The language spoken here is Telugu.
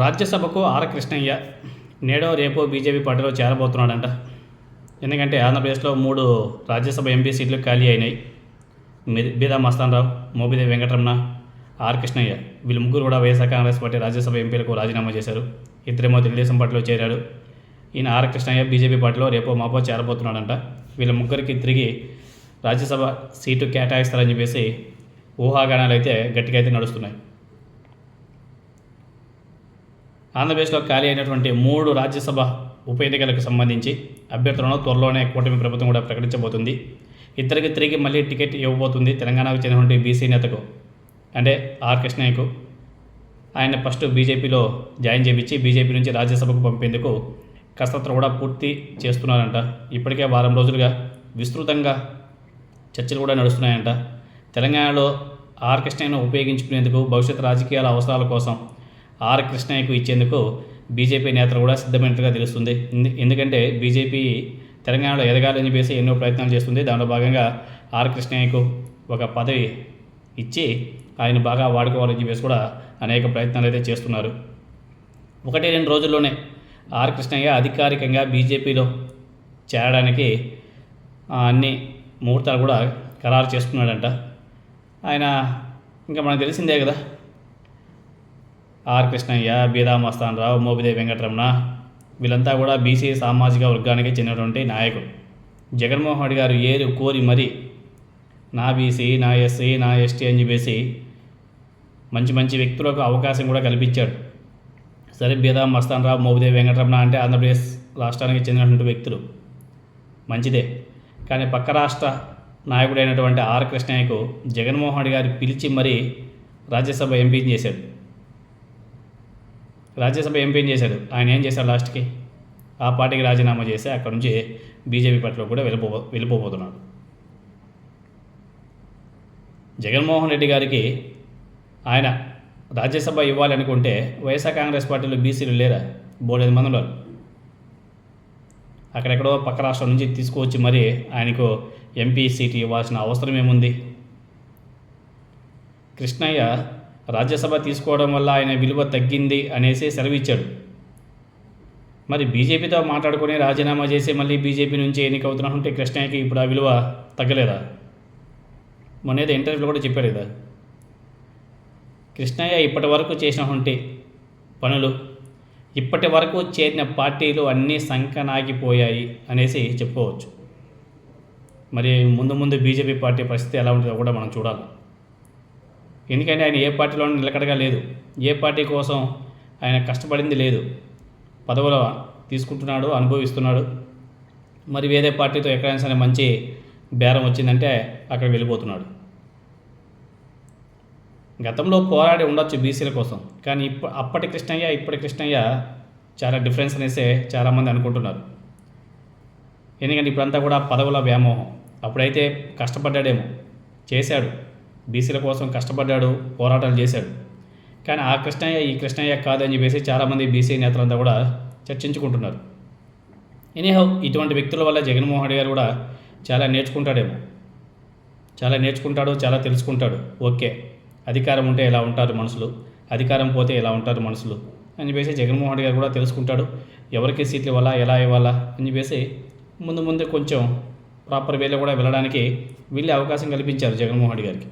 రాజ్యసభకు ఆర్ కృష్ణయ్య నేడో రేపో బీజేపీ పార్టీలో చేరబోతున్నాడంట. ఎందుకంటే ఆంధ్రప్రదేశ్లో మూడు రాజ్యసభ ఎంపీ సీట్లు ఖాళీ అయినాయి. బీదా మస్తానరావు మోబిదేవి వెంకటరమణ ఆర్ కృష్ణయ్య వీళ్ళు ముగ్గురు కూడా వైఎస్ఆర్ కాంగ్రెస్ పార్టీ రాజ్యసభ ఎంపీలకు రాజీనామా చేశారు. ఇద్దరేమో తెలుగుదేశం పార్టీలో చేరాడు. ఈయన ఆర్ కృష్ణయ్య బీజేపీ పార్టీలో రేపో మాపో చేరబోతున్నాడంట. వీళ్ళ ముగ్గురికి తిరిగి రాజ్యసభ సీటు కేటాయిస్తారని చెప్పేసి ఊహాగానాలు అయితే గట్టిగా అయితే నడుస్తున్నాయి. ఆంధ్రప్రదేశ్లో ఖాళీ అయినటువంటి మూడు రాజ్యసభ ఉప ఎన్నికలకు సంబంధించి అభ్యర్థులను త్వరలోనే కూటమి ప్రభుత్వం కూడా ప్రకటించబోతుంది. ఇద్దరికి తిరిగి మళ్ళీ టికెట్ ఇవ్వబోతుంది తెలంగాణకు చెందినటువంటి బీసీ నేతకు అంటే ఆర్ కృష్ణయ్యకు. ఆయన ఫస్ట్ బీజేపీలో జాయిన్ చేయించి బీజేపీ నుంచి రాజ్యసభకు పంపేందుకు కసరత్తులు కూడా పూర్తి చేస్తున్నారంట. ఇప్పటికే వారం రోజులుగా విస్తృతంగా చర్చలు కూడా నడుస్తున్నాయంట. తెలంగాణలో ఆర్ కృష్ణయ్యను ఉపయోగించుకునేందుకు భవిష్యత్ రాజకీయాల అవసరాల కోసం ఆర్ కృష్ణయ్యకు ఇచ్చేందుకు బీజేపీ నేతలు కూడా సిద్ధమైనట్టుగా తెలుస్తుంది. ఎందుకంటే బీజేపీ తెలంగాణలో ఎదగాలని చెప్పేసి ఎన్నో ప్రయత్నాలు చేస్తుంది. దానిలో భాగంగా ఆర్ కృష్ణయ్యకు ఒక పదవి ఇచ్చి ఆయన బాగా వాడుకోవాలని చెప్పేసి కూడా అనేక ప్రయత్నాలు అయితే చేస్తున్నారు. ఒకటి రెండు రోజుల్లోనే ఆర్ కృష్ణయ్య అధికారికంగా బీజేపీలో చేరడానికి అన్ని ముహూర్తాలు కూడా ఖరారు చేసుకున్నాడంట ఆయన ఇంకా మనకు తెలిసిందే కదా ఆర్ కృష్ణయ్య బీదామస్తాన్ రావు మోపిదేవి వెంకటరమణ వీళ్ళంతా కూడా బీసీ సామాజిక వర్గానికి చెందినటువంటి నాయకులు. జగన్మోహన్ రెడ్డి గారు ఏరు కోరి మరి నా బీసీ నా ఎస్సీ నా ఎస్టీ అని చెప్పేసి మంచి మంచి వ్యక్తులకు అవకాశం కూడా కల్పించాడు. సరే బీదా మస్తాన్ రావు మోపిదేవి వెంకటరమణ అంటే ఆంధ్రప్రదేశ్ రాష్ట్రానికి చెందినటువంటి వ్యక్తులు. మంచిదే. కానీ పక్క రాష్ట్ర నాయకుడైనటువంటి ఆర్ కృష్ణయ్యకు జగన్మోహన్ రెడ్డి గారు పిలిచి మరీ రాజ్యసభ ఎంపీని చేశాడు. రాజ్యసభ ఎంపీని చేశాడు? ఆయన ఏం చేశాడు లాస్ట్కి? ఆ పార్టీకి రాజీనామా చేసి అక్కడ నుంచి బీజేపీ పార్టీలో కూడా వెళ్ళిపో వెళ్ళిపోబోతున్నాడు. జగన్మోహన్ రెడ్డి గారికి ఆయన రాజ్యసభ ఇవ్వాలనుకుంటే వైఎస్ఆర్ కాంగ్రెస్ పార్టీలో బీసీలు లేరా? బోడేది మంది ఉన్నారు. అక్కడెక్కడో పక్క రాష్ట్రం నుంచి తీసుకువచ్చి మరి ఆయనకు ఎంపీ సీట్ ఇవ్వాల్సిన అవసరం ఏముంది? కృష్ణయ్య రాజ్యసభ తీసుకోవడం వల్ల ఆయన విలువ తగ్గింది అనేసి సెలవిచ్చాడు. మరి బీజేపీతో మాట్లాడుకుని రాజీనామా చేసి మళ్ళీ బీజేపీ నుంచి ఎన్నికవుతున్నట్టుంటే కృష్ణయ్యకి ఇప్పుడు ఆ విలువ తగ్గలేదా? మొన్నేదో ఇంటర్వ్యూలో కూడా చెప్పాడు కదా. కృష్ణయ్య ఇప్పటి వరకు చేసినటువంటి పనులు ఇప్పటి వరకు చేరిన పార్టీలు అన్నీ సంకనాగిపోయాయి అనేసి చెప్పుకోవచ్చు. మరి ముందు ముందు బీజేపీ పార్టీ పరిస్థితి ఎలా ఉంటుందో కూడా మనం చూడాలి. ఎందుకంటే ఆయన ఏ పార్టీలోనూ నిలకడగా లేదు. ఏ పార్టీ కోసం ఆయన కష్టపడింది లేదు. పదవులు తీసుకుంటున్నాడు అనుభవిస్తున్నాడు. మరి వేరే పార్టీతో ఎక్కడైనా సరే మంచి బేరం వచ్చిందంటే అక్కడ వెళ్ళిపోతున్నాడు. గతంలో పోరాడి ఉండొచ్చు బీసీల కోసం. కానీ ఇప్ప అప్పటి కృష్ణయ్య ఇప్పటి కృష్ణయ్య చాలా డిఫరెన్స్ అనేసే చాలామంది అనుకుంటున్నారు. ఎందుకంటే ఇప్పుడంతా కూడా పదవుల వ్యామోహం. అప్పుడైతే కష్టపడ్డాడేమో. చేశాడు. బీసీల కోసం కష్టపడ్డాడు పోరాటాలు చేశాడు. కానీ ఆ కృష్ణయ్య ఈ కృష్ణయ్య కాదని చెప్పేసి చాలామంది బీసీ నేతలంతా కూడా చర్చించుకుంటున్నారు. ఎనీహౌ ఇటువంటి వ్యక్తుల వల్ల జగన్మోహన్ రెడ్డి గారు కూడా చాలా నేర్చుకుంటాడేమో. చాలా నేర్చుకుంటాడు చాలా తెలుసుకుంటాడు. ఓకే అధికారం ఉంటే ఎలా ఉంటారు మనుషులు? అధికారం పోతే ఎలా ఉంటారు మనుషులు? అని చెప్పేసి జగన్మోహన్ రెడ్డి గారు కూడా తెలుసుకుంటాడు. ఎవరికి సీట్లు ఇవ్వాలా ఎలా ఇవ్వాలా అని చెప్పేసి ముందు ముందు కొంచెం ప్రాపర్ వేలో కూడా వెళ్ళడానికి వీళ్ళే అవకాశం కల్పించారు జగన్మోహన్ రెడ్డి గారికి.